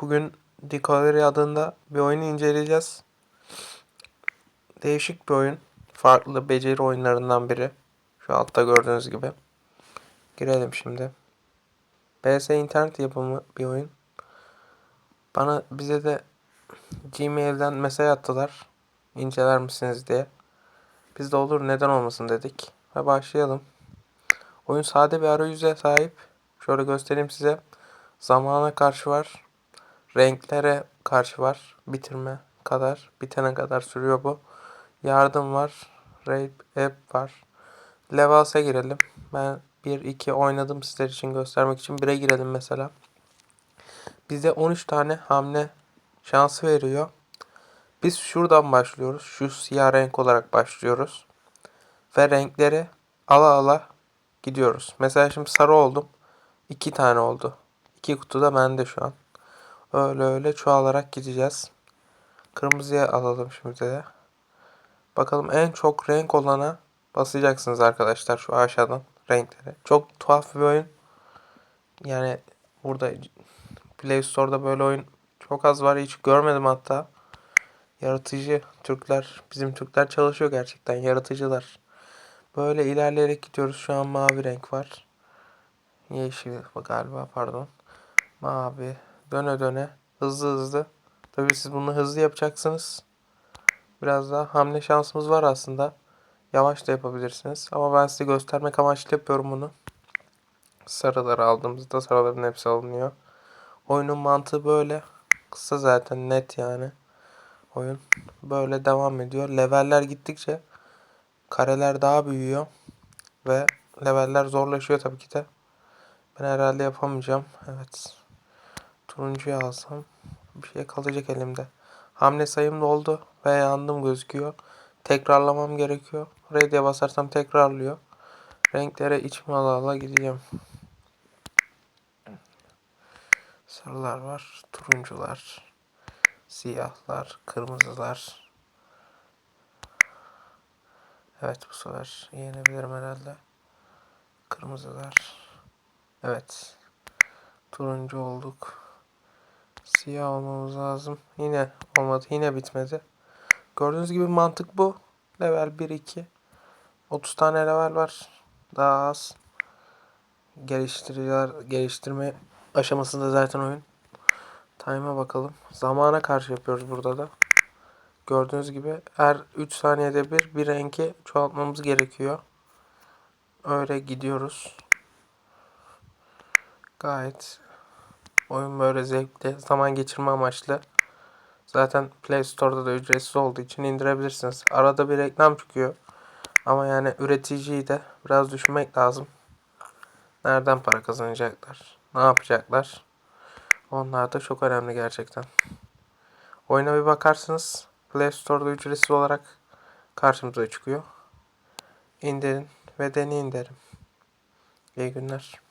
Bugün Decovery adında bir oyunu inceleyeceğiz. Değişik bir oyun. Farklı beceri oyunlarından biri. Şu altta gördüğünüz gibi. Girelim şimdi. BS internet yapımı bir oyun. Bana bize de Gmail'den mesaj attılar. İnceler misiniz diye. Biz de olur neden olmasın dedik. Ve başlayalım. Oyun sade bir arayüze sahip. Şöyle göstereyim size. Zamana karşı var. Renklere karşı var. Bitirme kadar. Bitene kadar sürüyor bu. Yardım var. Raid app var. Levels'e girelim. Ben 1-2 oynadım sizler için göstermek için. 1'e girelim mesela. Bize 13 tane hamle şansı veriyor. Biz şuradan başlıyoruz. Şu siyah renk olarak başlıyoruz. Ve renkleri ala ala gidiyoruz. Mesela şimdi sarı oldum. 2 tane oldu. 2 kutu da bende şu an. Öyle öyle çoğalarak gideceğiz. Kırmızıya alalım şimdi de. Bakalım en çok renk olana basacaksınız arkadaşlar şu aşağıdan renkleri. Çok tuhaf bir oyun. Yani burada Play Store'da böyle oyun çok az var. Hiç görmedim hatta. Yaratıcı Türkler, bizim Türkler çalışıyor gerçekten. Yaratıcılar. Böyle ilerleyerek gidiyoruz. Şu an mavi renk var. Yeşil galiba pardon. Mavi. Döne döne. Hızlı hızlı. Tabii siz bunu hızlı yapacaksınız. Biraz daha hamle şansımız var aslında. Yavaş da yapabilirsiniz. Ama ben size göstermek amaçlı yapıyorum bunu. Sarıları aldığımızda sarıların hepsi alınıyor. Oyunun mantığı böyle. Kısa zaten net yani. Oyun böyle devam ediyor. Leveller gittikçe kareler daha büyüyor. Ve leveller zorlaşıyor tabii ki de. Ben herhalde yapamayacağım. Evet. Turuncuyu alsam bir şey kalacak elimde. Hamle sayım doldu ve yandım gözüküyor. Tekrarlamam gerekiyor. Ready'e basarsam tekrarlıyor. Renklere içime ala ala gideceğim. Sarılar var, turuncular, siyahlar, kırmızılar. Evet bu sefer yenebilirim herhalde. Kırmızılar. Evet. Turuncu olduk. Siyah olmamız lazım. Yine olmadı. Yine bitmedi. Gördüğünüz gibi mantık bu. Level 1 2. 30 tane level var. Daha az. Geliştiriciler geliştirme aşamasında zaten oyun. Time'a bakalım. Zamana karşı yapıyoruz burada da. Gördüğünüz gibi her 3 saniyede bir bir rengi çoğaltmamız gerekiyor. Öyle gidiyoruz. Gayet oyun böyle zevkli, zaman geçirme amaçlı. Zaten Play Store'da da ücretsiz olduğu için indirebilirsiniz. Arada bir reklam çıkıyor. Ama yani üreticiyi de biraz düşünmek lazım. Nereden para kazanacaklar? Ne yapacaklar? Onlar da çok önemli gerçekten. Oyuna bir bakarsınız. Play Store'da ücretsiz olarak karşımıza çıkıyor. İndirin ve deneyin derim. İyi günler.